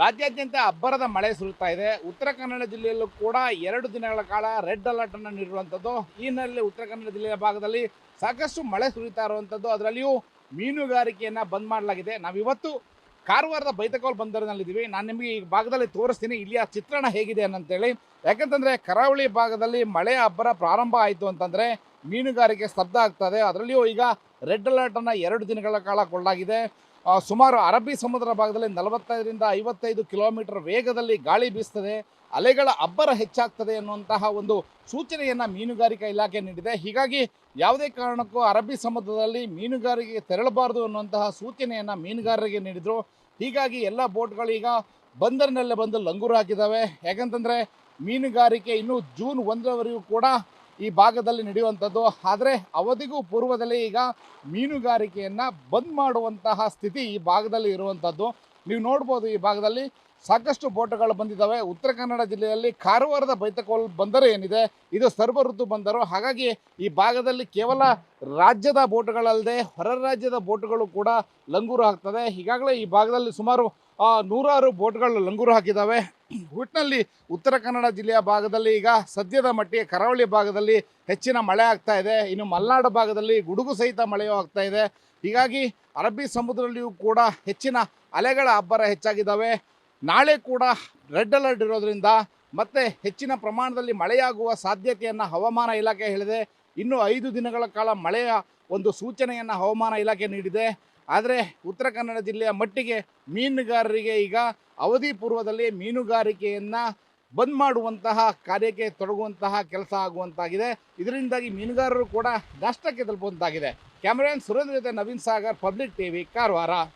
ರಾಜ್ಯಾದ್ಯಂತ ಅಬ್ಬರದ ಮಳೆ ಸುರಿತಾ ಇದೆ. ಉತ್ತರ ಕನ್ನಡ ಜಿಲ್ಲೆಯಲ್ಲೂ ಕೂಡ ಎರಡು ದಿನಗಳ ಕಾಲ ರೆಡ್ ಅಲರ್ಟ್ ಅನ್ನು ನೀಡಿರುವಂಥದ್ದು ಈ ಹಿನ್ನೆಲೆಯಲ್ಲಿ ಉತ್ತರ ಕನ್ನಡ ಜಿಲ್ಲೆಯ ಭಾಗದಲ್ಲಿ ಸಾಕಷ್ಟು ಮಳೆ ಸುರಿತಾ ಇರುವಂಥದ್ದು ಅದರಲ್ಲಿಯೂ ಮೀನುಗಾರಿಕೆಯನ್ನ ಬಂದ್ ಮಾಡಲಾಗಿದೆ. ನಾವಿವತ್ತು ಕಾರವಾರದ ಬೈತಕೋಲ್ ಬಂದರಿನಲ್ಲಿದ್ದೀವಿ. ನಾನು ನಿಮಗೆ ಈ ಭಾಗದಲ್ಲಿ ತೋರಿಸ್ತೀನಿ. ಇಲ್ಲಿಯ ಚಿತ್ರಣ ಹೇಗಿದೆ ಅನ್ನಂತೇಳಿ. ಯಾಕಂತಂದ್ರೆ ಕರಾವಳಿ ಭಾಗದಲ್ಲಿ ಮಳೆ ಅಬ್ಬರ ಪ್ರಾರಂಭ ಆಯಿತು ಅಂತಂದ್ರೆ ಮೀನುಗಾರಿಕೆ ಸ್ತಬ್ಧ ಆಗ್ತದೆ ಅದರಲ್ಲಿಯೂ ಈಗ ರೆಡ್ ಅಲರ್ಟ್ ಅನ್ನ ಎರಡು ದಿನಗಳ ಕಾಲ ಕೊಳ್ಳಲಾಗಿದೆ ಸುಮಾರು ಅರಬ್ಬಿ ಸಮುದ್ರ ಭಾಗದಲ್ಲಿ ನಲವತ್ತೈದರಿಂದ ಐವತ್ತೈದು ಕಿಲೋಮೀಟರ್ ವೇಗದಲ್ಲಿ ಗಾಳಿ ಬೀಸ್ತದೆ ಅಲೆಗಳ ಅಬ್ಬರ ಹೆಚ್ಚಾಗ್ತದೆ ಅನ್ನುವಂತಹ ಒಂದು ಸೂಚನೆಯನ್ನು ಮೀನುಗಾರಿಕಾ ಇಲಾಖೆ ನೀಡಿದೆ. ಹೀಗಾಗಿ ಯಾವುದೇ ಕಾರಣಕ್ಕೂ ಅರಬ್ಬಿ ಸಮುದ್ರದಲ್ಲಿ ಮೀನುಗಾರಿಕೆಗೆ ತೆರಳಬಾರದು ಅನ್ನುವಂತಹ ಸೂಚನೆಯನ್ನು ಮೀನುಗಾರರಿಗೆ ನೀಡಿದರು. ಹೀಗಾಗಿ ಎಲ್ಲ ಬೋಟ್ಗಳೀಗ ಬಂದರಿನಲ್ಲೇ ಬಂದು ಲಂಗೂರು ಹಾಕಿದ್ದಾವೆ. ಯಾಕಂತಂದ್ರೆ ಮೀನುಗಾರಿಕೆ ಇನ್ನೂ ಜೂನ್ ಒಂದರವರೆಗೂ ಕೂಡ ಈ ಭಾಗದಲ್ಲಿ ನಡೆಯುವಂಥದ್ದು. ಆದರೆ ಅವಧಿಗೂ ಪೂರ್ವದಲ್ಲಿ ಈಗ ಮೀನುಗಾರಿಕೆಯನ್ನು ಬಂದ್ ಮಾಡುವಂತಹ ಸ್ಥಿತಿ ಈ ಭಾಗದಲ್ಲಿ ಇರುವಂಥದ್ದು. ನೀವು ನೋಡ್ಬೋದು ಈ ಭಾಗದಲ್ಲಿ ಸಾಕಷ್ಟು ಬೋಟ್ಗಳು ಬಂದಿದ್ದಾವೆ. ಉತ್ತರ ಕನ್ನಡ ಜಿಲ್ಲೆಯಲ್ಲಿ ಕಾರವಾರದ ಬೈತಕೋಲ್ ಬಂದರು ಏನಿದೆ? ಇದು ಸರ್ವ ಋತು ಬಂದರು. ಹಾಗಾಗಿ ಈ ಭಾಗದಲ್ಲಿ ಕೇವಲ ರಾಜ್ಯದ ಬೋಟ್ಗಳಲ್ಲದೆ ಹೊರ ರಾಜ್ಯದ ಬೋಟ್ಗಳು ಕೂಡ ಲಂಗೂರು ಹಾಕ್ತದೆ. ಈಗಾಗಲೇ ಈ ಭಾಗದಲ್ಲಿ ಸುಮಾರು ನೂರಾರು ಬೋಟ್ಗಳು ಲಂಗೂರು ಹಾಕಿದ್ದಾವೆ. ಒಟ್ಟಿನಲ್ಲಿ ಉತ್ತರ ಕನ್ನಡ ಜಿಲ್ಲೆಯ ಭಾಗದಲ್ಲಿ ಈಗ ಸದ್ಯದ ಮಟ್ಟಿಗೆ ಕರಾವಳಿ ಭಾಗದಲ್ಲಿ ಹೆಚ್ಚಿನ ಮಳೆ ಆಗ್ತಾ ಇದೆ. ಇನ್ನು ಮಲೆನಾಡು ಭಾಗದಲ್ಲಿ ಗುಡುಗು ಸಹಿತ ಮಳೆಯೂ ಆಗ್ತಾ ಇದೆ. ಹೀಗಾಗಿ ಅರಬ್ಬಿ ಸಮುದ್ರದಲ್ಲಿಯೂ ಕೂಡ ಹೆಚ್ಚಿನ ಅಲೆಗಳ ಅಬ್ಬರ ಹೆಚ್ಚಾಗಿದ್ದಾವೆ. ನಾಳೆ ಕೂಡ ರೆಡ್ ಅಲರ್ಟ್ ಇರೋದ್ರಿಂದ ಮತ್ತೆ ಹೆಚ್ಚಿನ ಪ್ರಮಾಣದಲ್ಲಿ ಮಳೆಯಾಗುವ ಸಾಧ್ಯತೆಯನ್ನು ಹವಾಮಾನ ಇಲಾಖೆ ಹೇಳಿದೆ. ಇನ್ನು ಐದು ದಿನಗಳ ಕಾಲ ಮಳೆಯ ಒಂದು ಸೂಚನೆಯನ್ನು ಹವಾಮಾನ ಇಲಾಖೆ ನೀಡಿದೆ. ಆದರೆ ಉತ್ತರ ಕನ್ನಡ ಜಿಲ್ಲೆಯ ಮಟ್ಟಿಗೆ ಮೀನುಗಾರರಿಗೆ ಈಗ ಅವಧಿ ಪೂರ್ವದಲ್ಲಿ ಮೀನುಗಾರಿಕೆಯನ್ನು ಬಂದ್ ಮಾಡುವಂತಹ ಕಾರ್ಯಕ್ಕೆ ತೊಡಗುವಂತಹ ಕೆಲಸ ಆಗುವಂತಾಗಿದೆ. ಇದರಿಂದಾಗಿ ಮೀನುಗಾರರು ಕೂಡ ನಷ್ಟಕ್ಕೆ ತಲುಪುವಂತಾಗಿದೆ. ಕ್ಯಾಮರಾನ್ ಸುರೇಂದ್ರ ಜೊತೆ ನವೀನ್ ಸಾಗರ್, ಪಬ್ಲಿಕ್ ಟಿವಿ, ಕಾರವಾರ.